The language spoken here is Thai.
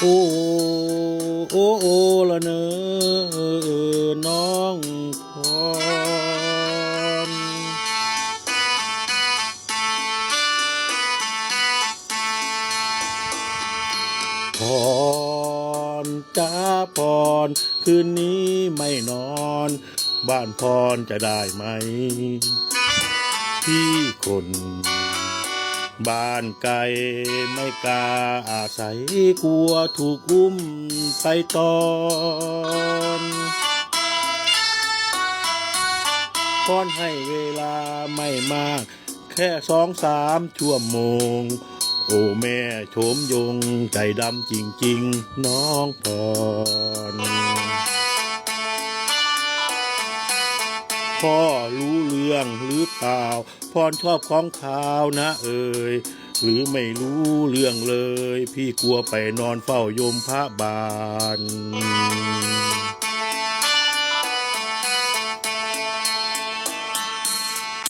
โอ้โอ้โอ้ละเนอน้องพรพรจ้าพร คืนนี้ไม่นอน บ้านพรจะได้ไหมพี่คน บ้านไกลไม่กล้าอาศัยกลัวถูกอุ้มไปตอนพรให้เวลาไม่มาก แค่สองสามชั่วโมง โอ้แม่โฉมยงใจดำจริง ๆ น้องพร พ่อรู้เรื่องหรือเปล่า พรชอบของขาวนะเอ่ยหรือไม่รู้เรื่องเลย พี่กลัวไปนอนเฝ้ายมพระบาล